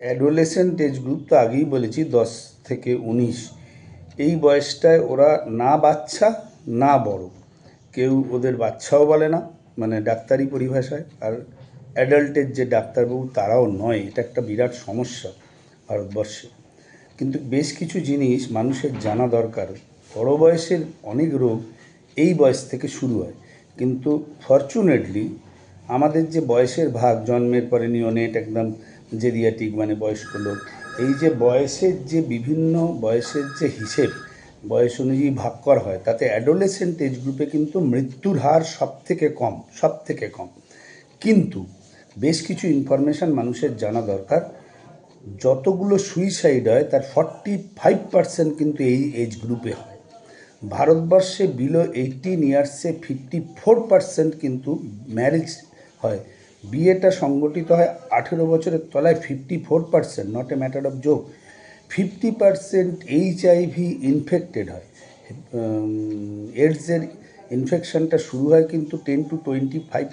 Adolescent age group তো আগেই বলেছি, দশ থেকে উনিশ। এই বয়সটায় ওরা না বাচ্চা, না বড়। কেউ ওদের বাচ্চাও বলে না মানে ডাক্তারি পরিভাষায়। আর অ্যাডাল্টের যে ডাক্তারবাবু, তারাও নয়, এটা একটা বিরাট সমস্যা ভারতবর্ষে। কিন্তু বেশ কিছু জিনিস মানুষের জানা দরকার। বড় বয়সের অনেক রোগ এই বয়স থেকে শুরু হয়। কিন্তু ফর্চুনেটলি আমাদের যে বয়সের ভাগ, জন্মের পরে নিওনেট একদম জেরিয়াটিক মানে বয়স্ক লোক। এই যে বয়সের যে বিভিন্ন, বয়সের যে হিসেব, বয়স অনুযায়ী ভাগ করা হয়, তাতে অ্যাডোলেসেন্ট এজ গ্রুপে কিন্তু মৃত্যুর হার সব থেকে কম সব থেকে কম। কিন্তু বেশ কিছু ইনফরমেশান মানুষের জানা দরকার। যতগুলো সুইসাইড হয়, তার ফর্টি ফাইভ পার্সেন্ট কিন্তু এই এজ গ্রুপে হয়। ভারতবর্ষে বিলো এইটিন ইয়ার্সে ফিফটি ফোর পার্সেন্ট কিন্তু ম্যারেজ হয়। বিয়েটা সংগঠিত হয় আঠেরো বছরের তলায় fifty four percent not a matter of joke fifty percent H IV infected হয়। এডসের ইনফেকশনটা শুরু হয় কিন্তু টেন টু টোয়েন্টি ফাইভ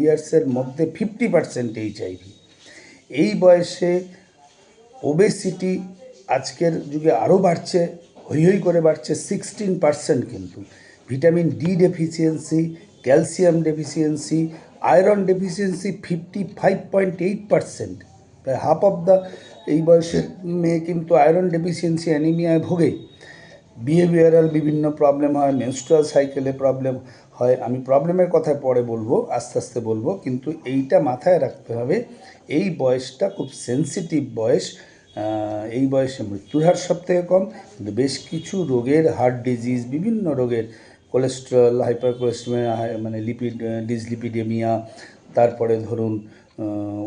ইয়ার্সের মধ্যে ফিফটি পার্সেন্ট এইচ আইভি এই বয়সে ওবেসিটি আজকের যুগে আরও বাড়ছে হই হই করে বাড়ছে সিক্সটিন পার্সেন্ট কিন্তু। Vitamin D deficiency calcium deficiency iron deficiency fifty five point eight percent. প্রায় হাফ অফ দ্য এই বয়সের মেয়ে কিন্তু আয়রন ডেফিসিয়েন্সি অ্যানিমিয়ায় ভোগে। বিহেভিয়ারাল বিভিন্ন প্রবলেম হয় মেনস্ট্রাল সাইকেলে প্রবলেম হয়। আমি প্রবলেমের কথা পরে বলব, আস্তে আস্তে বলব, কিন্তু এইটা মাথায় রাখতে হবে, এই বয়সটা খুব সেন্সিটিভ বয়স এই বয়সে মৃত্যুর হার সব থেকে কম, কিন্তু বেশ কিছু রোগের হার্ট ডিজিজ, বিভিন্ন রোগের কোলেস্ট্রল হাইপার কোলেস্ট্রমিয়া মানে লিপিড ডিসলিপিডেমিয়া তারপরে ধরুন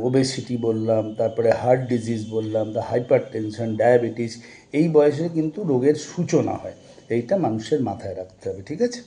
ওবেসিটি বললাম, তারপরে হার্ট ডিজিজ বললাম দ্য হাইপার টেনশন ডায়াবেটিস এই বয়সে কিন্তু রোগের সূচনা হয়। এইটা মানুষের মাথায় রাখতে হবে, ঠিক আছে?